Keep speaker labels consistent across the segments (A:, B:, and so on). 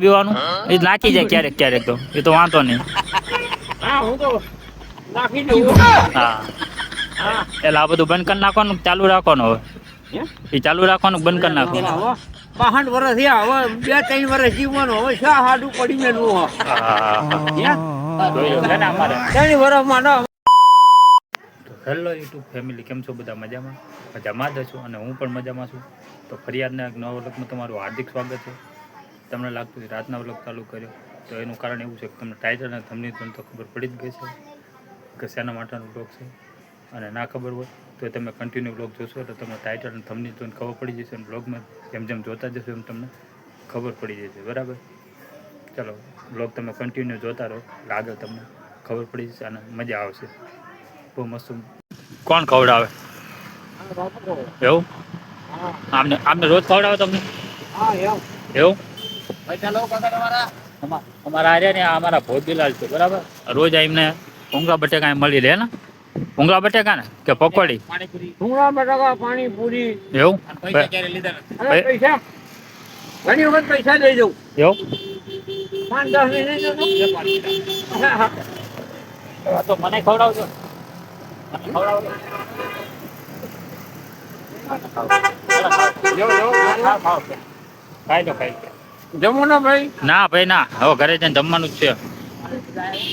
A: પીવાનું એ નાખી જાય ક્યારેક ક્યારેક તો. એ તો વાંધો નહીં.
B: હા હું તો નાખી દઉં
A: હા.
B: હા
A: એટલે આ બધું બંધ કરી નાખવાનું ચાલુ રાખવાનું હવે? એ ચાલુ રાખવાનું બંધ કરી નાખવાનું?
B: પેલા વર્ષ થયા હવે બે ત્રણ વર્ષ જીવવાનું હવે શા હાડું પડી
A: અમારે.
B: ત્રણ વર્ષમાં ના
A: હેલો યુટ્યુબ ફેમિલી કેમ છો બધા મજામાં? મજામાં જ છું અને હું પણ મજામાં છું. તો ફરિયાદના એક નવા વ્લોગમાં તમારું હાર્દિક સ્વાગત છે. તમને લાગતું કે રાતના વ્લોગ ચાલુ કર્યો તો એનું કારણ એવું છે કે તમને ટાઈટલ અને થમની તો ખબર પડી જ ગઈ છે કે શેના માટેનો બ્લોગ છે. અને ના ખબર હોય તો તમે કન્ટિન્યુ બ્લોગ જોશો એટલે તમને ટાઇટલ અને થમની તો ખબર પડી જશે અને બ્લોગમાં જેમ જેમ જોતા જશો એમ તમને ખબર પડી જશે બરાબર? ચલો બ્લોગ તમે કન્ટિન્યુ જોતા રહો લાગે તમને ખબર પડી જશે અને મજા આવશે. બહુ મસ્ત કોણ ખવડાવે? એવું? આમને આમને રોજ ખવડાવો તમને? એવું?
B: પૈસા લો કાકા તમારા.
A: અમારા આર્યા ને અમારા ભોગીલાલ છે બરાબર? રોજ એમને ઊંઘા બટેકા મળી રહે ને? ઊંઘા બટેકા ને કે પકોડી?
B: ઊંઘા બટેકા પાણીપુરી.
A: એવું?
B: પૈસા ક્યારે લીધા પૈસા. ઘણી વખત પૈસા દઈ દઉં.
A: એવું?
B: પાંચ દસ મિનિટ
A: તો. મને ખવડાવજો. ખવડાવજો. ખાઈ લો ખાઈ લો.
B: જમો ને ભાઈ?
A: ના ભાઈ, ના. હવે ઘરે જઈને જમવાનું જ છે.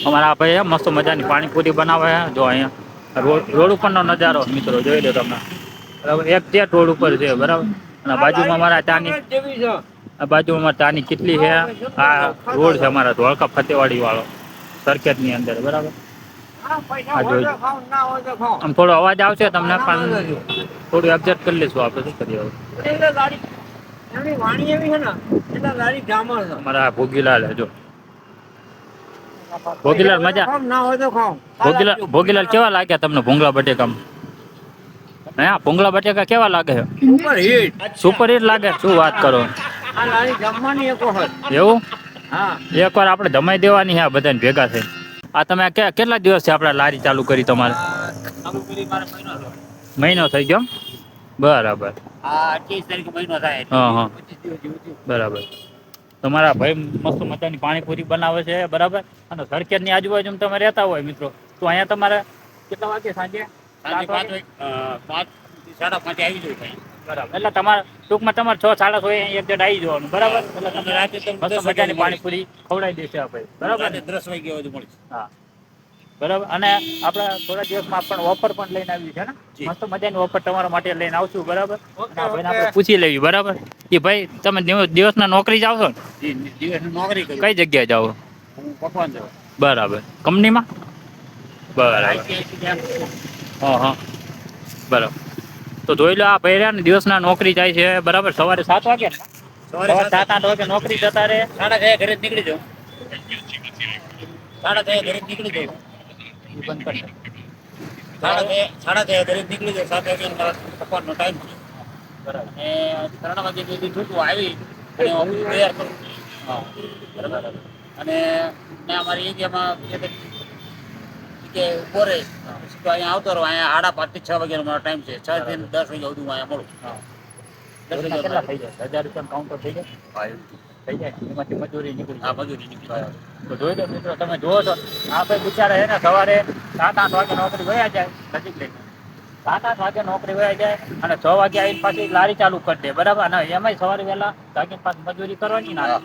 A: અમારા ભાઈ મસ્ત મજાની પાણીપુરી બનાવે છે જો અહીંયા રોડ રોડ ઉપરનો નજારો, મિત્રો, જોઈ લો તમે. બરાબર, એક તે રોડ ઉપર છે, બરાબર? અને બાજુમાં અમારા ચાની, આ બાજુમાં અમારા ચાની કેટલી છે. આ રોડ છે અમારા ધોળકા ફતેવાડી વાળો સરખેજની અંદર, બરાબર. આમ થોડો અવાજ આવશે તમને, પણ થોડું એડજસ્ટ કરી લઈશું આપણે, શું કરીએ
B: એમની વાણી એવી છે ને એટલે લારી જામર છે.
A: અમારા ભોગીલાલ જો. ભોગીલાલ મજા.
B: ના હોય તો ખાઓ
A: ભોગીલાલ ભોગીલાલ કેવા લાગ્યા તમને ભૂંગળા બટેકા હે ભૂંગલા ભૂંગળા બટેકા કેવા લાગે? છે
B: સુપર હિટ
A: સુપર હિટ લાગે? શું વાત કરો?
B: આ લારી જમવાની એક વખત.
A: એવું?
B: હા.
A: એકવાર આપણે જમાઈ દેવાની છે આ બધાને ભેગા થઈ. આ તમે કેટલા દિવસ દિવસથી આપણે લારી ચાલુ કરી તમારે?
B: મહિનો
A: થઈ ગયો બરાબર.
B: આ 28 તારીખે મહિનો થાય.
A: હા, હા.
B: 25 દિવસ જેવું થયું.
A: બરાબર. તમારા ભાઈ મસ્ત મજાની પાણીપુરી બનાવે છે બરાબર? અને સરખેજની આજુબાજુ તમે રહેતા હોય મિત્રો. તો અહીંયા તમારે કેટલા વાગે? સાંજે
B: સાડા પાંચે આવી જવું
A: બરાબર. એટલે તમારે ટૂંકમાં તમારે છ સાડા છ એક જણ આવી જવાનું બરાબર? એટલે તમને
B: રાતે
A: મસ્ત મજાની પાણીપુરી ખવડાવી દેશે આ બરાબર? ને?
B: દસ વાગે
A: હા. બરાબર? અને આપણે થોડા દિવસમાં પણ ઓફર પણ લઈને આવી છે ને? મસ્ત મજાની ઓફર તમારા માટે લઈને આવશું બરાબર. આપણે પૂછી લેવી બરાબર? એ ભાઈ તમે દિવસ- દિવસના નોકરી જાવ છો ને?
B: નોકરી
A: કઈ જગ્યાએ જાઓ?
B: પકવાન જાઉં.
A: બરાબર. કંપનીમાં? બરાબર. હા હા. બરાબર. તો જોઈ લો આ ભાઈ રહ્યા ને દિવસના નોકરી જાય છે બરાબર? સવારે સાત વાગે ને?
B: સવારે સાત
A: આઠ વાગે નોકરી જતા રહે.
B: સાડા છ ઘરે નીકળી જાઉં. સાડા છ ઘરે નીકળી જાઉં.
A: ઈ બંધ કરશે.
B: સાડા છ ઘરે નીકળી જાઉં સાત વાગે મારા ટાઈમ
A: બરાબર
B: અને ત્રણ વાગે સુધી છૂટું આવી અને ઓફિસ તૈયાર કરું. બરાબર. અને મેં અમારી એરિયામાં કે ઊભો રહે. તો અહીંયા આવતો રહો અહીંયા સાડા પાંચથી છ વાગ્યાનો મારો ટાઈમ છે. છ થી દસ વાગ્યા સુધી હું અહીંયા મળું. દસ વાગ્યા
A: થઈ જાય હજાર રૂપિયા કાઉન્ટર થઈ જાય થઈ જાય. એમાંથી મજૂરી નીકળી
B: આ મજૂરી નીકળી
A: તો જોઈ લો મિત્રો તમે જુઓ છો આ ભાઈ બિચારા છે સવારે સાત આઠ વાગે નોકરી વયા જાય નજીક લઈને. સાત આઠ વાગે નોકરી વયા જાય અને છ વાગે આવીને પાછી લારી ચાલુ કરી દે બરાબર? અને એમાંય સવારે વહેલા જાગીને પાછી મજૂરી કરવાની ના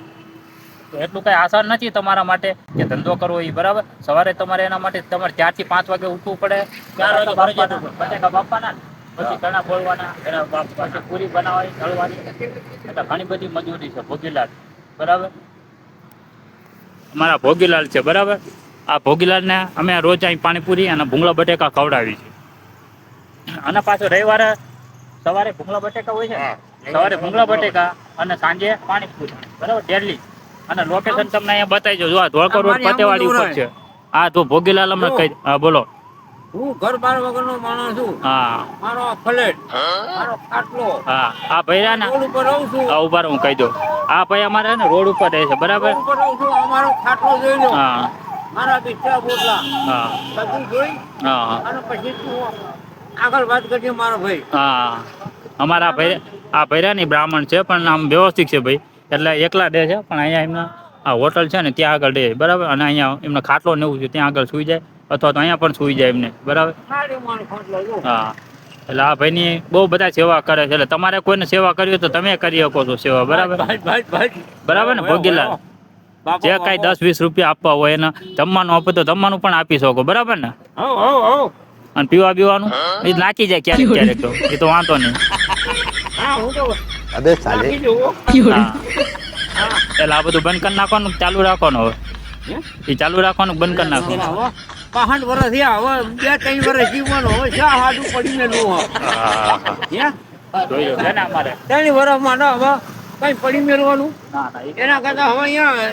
A: તો એટલું કઈ આસાન નથી તમારા માટે કે ધંધો કરવો એ બરાબર? સવારે તમારે એના માટે તમારે ચારથી પાંચ વાગે ઉઠવું પડે
B: ચાર વાગે
A: બટાકા પછી ચણા બોલવાના એના પૂરી બનાવવાની તળવાની એટલે ઘણી બધી મજૂરી છે ભોગીલાલ. બરાબર? અમારા ભોગીલાલ છે બરાબર? આ ભોગીલાલને અમે રોજ અહીં પાણીપુરી અને ભૂંગળા બટેકા ખવડાવી છે અને પાછો રવિવારે સવારે ભૂંગળા બટેકા હોય છે સવારે ભૂંગળા બટેકા. અને સાંજે પાણીપુરી બરાબર? ડેલી અને લોકેશન તમને અહીંયા બતાવી જો આ ધોળકર રોડ પટેવાડી ઉપર છે. હા તો ભોગીલાલ અમને કહી બોલો.
B: હું ઘર બાર વગરનો માણસ છું.
A: હા.
B: મારો ફ્લેટ મારો ખાટલો
A: હા આ ભૈરા ને
B: રોડ ઉપર રહું છું.
A: આ ઊભા હું કહી દઉં. આ ભાઈ અમારે ને રોડ ઉપર રહે છે બરાબર?
B: ઉપર રહું છું અમારો ખાટલો જોઈ લો.
A: હા.
B: મારા બિસ્તરા બોટલા.
A: હા.
B: બધું જોઈ.
A: હા.
B: અને પછી આગળ વાત કરજે મારો ભાઈ.
A: હા. અમારા ભાઈ આ ભૈરાની બ્રાહ્મણ છે પણ આમ વ્યવસ્થિત છે ભાઈ. એટલે એકલા ડે છે પણ અહીંયા એમના આ હોટલ છે ને ત્યાં આગળ ડે બરાબર? અને અહીંયા એમનો ખાટલો ને એવું છે ત્યાં આગળ સુઈ જાય. અથવા તો અહીંયા પણ સુઈ જાય એમને બરાબર. હા. એટલે આ ભાઈની બહુ બધા સેવા કરે છે. એટલે તમારે કોઈને સેવા કરવી હોય તો તમે કરી શકો છો સેવા બરાબર. બરાબર ને? ભોગીલાલ. જે. કાંઈ દસ વીસ રૂપિયા આપવા હોય એને જમવાનું આપે તો જમવાનું પણ આપી શકો બરાબર ને. અને પીવા પીવાનું એ નાખી જાય ક્યારેક ક્યારેક તો. એ તો વાંધો નહીં.
B: હા, હું તો
C: અબે સાલે.
B: નાખી દઉં, હો.
A: હા. એટલે આ બધું બંધ કરી નાખવાનું ચાલુ રાખવાનું હવે? એ ચાલુ રાખવાનું બંધ કરી નાખવાનું?
B: હવે વર્ષ થયા હવે બે ત્રણ વર્ષ જીવવાનું. હવે શા હાડું પડી મેલું હો.
A: હા. હા?
B: હે?
A: જોઈ લો છે ને અમારે.
B: ત્રણ વર્ષમાં ના હવે કઈ પડી મેળવાનું
A: ના ના એ-
B: એના કરતા હવે અહીંયા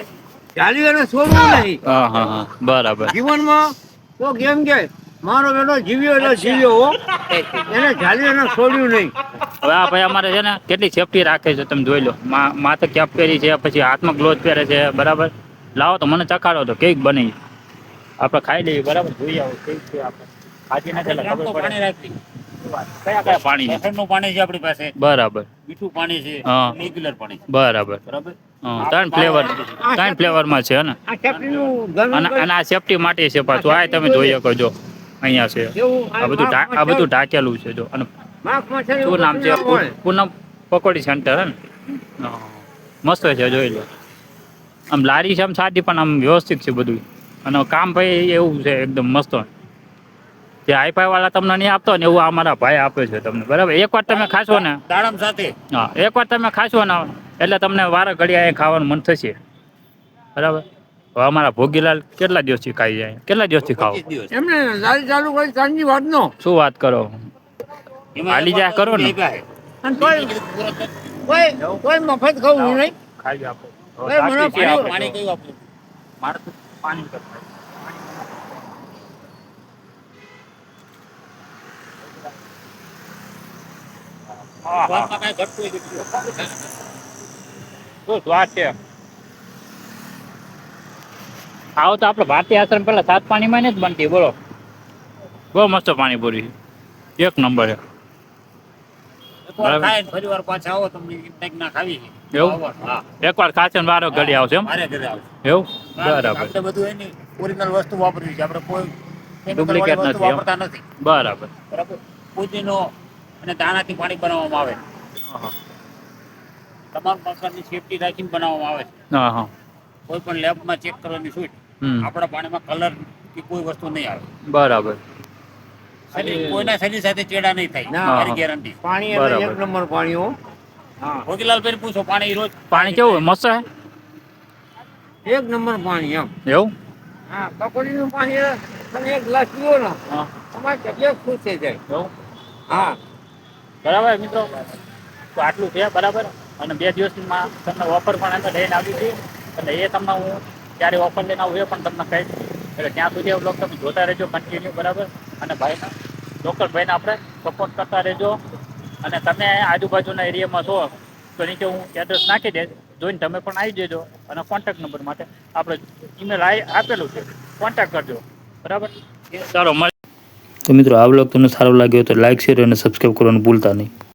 B: ચાલી એને છોડવું નહીં.
A: હા હા હા. બરાબર.
B: જીવનમાં તો કેમ કે મારો બેટો જીવ્યો એટલે જીવ્યો હો. એને એને છોડ્યું નહીં.
A: હવે આ ભાઈ અમારે છે ને કેટલી સેફટી રાખે છે તમે જોઈ લો. મા- માથે કેપ પહેરી છે પછી હાથમાં ગ્લોવ પહેરે છે બરાબર? લાવો તો મને ચકાડો તો કેક બની આપણે ખાઈ લઈએ બરાબર? જોઈ આવો કેક છે આપણે ખાધી નથી એટલે ખબર પડે. કયા કયા પાણી છે?
B: નું પાણી છે આપણી પાસે.
A: બરાબર.
B: મીઠું પાણી છે રેગ્યુલર પાણી છે.
A: બરાબર.
B: બરાબર?
A: ત્રણ ફ્લેવર ત્રણ ફ્લેવરમાં છે ને?
B: આ
A: અને સેફટી માટે છે પાછું. આ તમે જોઈ શકો છો અહીંયા છે. આ બધું આ બધું ઢાકેલું છે જો. અને શું નામ છે. પૂનમ પકોડી સેન્ટર હે ને? મસ્ત છે જોઈ લો. આમ લારી છે આમ સાદી પણ આમ વ્યવસ્થિત છે બધું અને કામ ભાઈ એવું છે એકદમ મસ્ત. જે હાઈફાઈ વાળા તમને નહીં આપતો ને એવું અમારા ભાઈ આપે છે તમને બરાબર? એકવાર તમે ખાશો ને
B: દાડમ સાથે.
A: હા એકવાર તમે ખાશો ને એટલે તમને વારા ઘડિયા ખાવાનું મન થશે. બરાબર? હવે અમારા ભોગીલાલ કેટલા દિવસથી ખાઈ જાય? કેટલા દિવસથી ખાવ
B: એમને લારી ચાલુ કરી સાંજની વાત નો
A: શું વાત કરો? હાલી જાય કરો ને.
B: કોઈ કોઈ કોઈ મફત ખાવું નહીં.
A: ખાઈ આપો.
B: મને પાણી
A: તો.
B: કયું આપવું
A: મારે પાણી. શું સ્વાદ છે? આવો તો આપણે ભારતીય આશ્રમ પેલા સાત પાણીમાં જ બનતી બોલો. બહુ મસ્ત પાણીપુરી છે એક નંબર
B: ફરી વાર પાછા આવો તમને ના ખાવી.
A: એવું? એકવાર ખાશે વારો ઘડી આવશે એમ? એવું? બરાબર.
B: બધું એની ઓરિજિનલ વસ્તુ વાપરવી છે. આપણે કોઈ વસ્તુ
A: નથી
B: વાપરતા નથી.
A: બરાબર.
B: બરાબર? પુદીનો અને દાણાથી પાણી બનાવવામાં આવે. તમામ પ્રકારની સેફટી રાખીને બનાવવામાં આવે છે.
A: હા હા.
B: કોઈ પણ લેબમાં ચેક કરવાની છૂટ આપણા પાણીમાં કલર કે કોઈ વસ્તુ નહીં આવે.
A: બરાબર.
B: કોઈના શરીર સાથે ચેડા નહીં થાય.
A: ના.
B: ગેરંટી પાણી
A: એક
B: નંબર પાણી હો. ભોગીલાલ ભાઈ પૂછો પાણી રોજ
A: પાણી કેવું મસ્ત હે?
B: એક નંબર પાણી એમ.
A: એવું?
B: હા પકોડીનું પાણી તમે એક ગ્લાસ પીવો ને તમારી તબિયત ખુશ થઈ જાય.
A: એવું?
B: હા.
A: બરાબર મિત્રો? તો આટલું છે બરાબર? અને બે દિવસમાં તમને ઓફર પણ અંદર લઈને આવી છે. એટલે એ તમને હું ક્યારે ઓફર લઈને આવું એ પણ તમને કહીશ એટલે ત્યાં સુધી બ્લોગ તમે જોતા રહેજો કન્ટિન્યુ બરાબર? અને ભાઈના લોકલ ભાઈને આપણે સપોર્ટ કરતા રહેજો. અને તમે આજુબાજુના એરિયામાં છો તો નીચે હું એડ્રેસ નાખી દઈશ. જોઈને તમે પણ આવી જજો અને કોન્ટેક્ટ નંબર માટે આપણે ઈમેલ આપેલું છે. કોન્ટેક્ટ કરજો. બરાબર? સારો મળે તો મિત્રો આ બ્લોગ તમને સારો લાગ્યો તો લાઈક શેર અને સબસ્ક્રાઈબ કરવાનું ભૂલતા નહીં.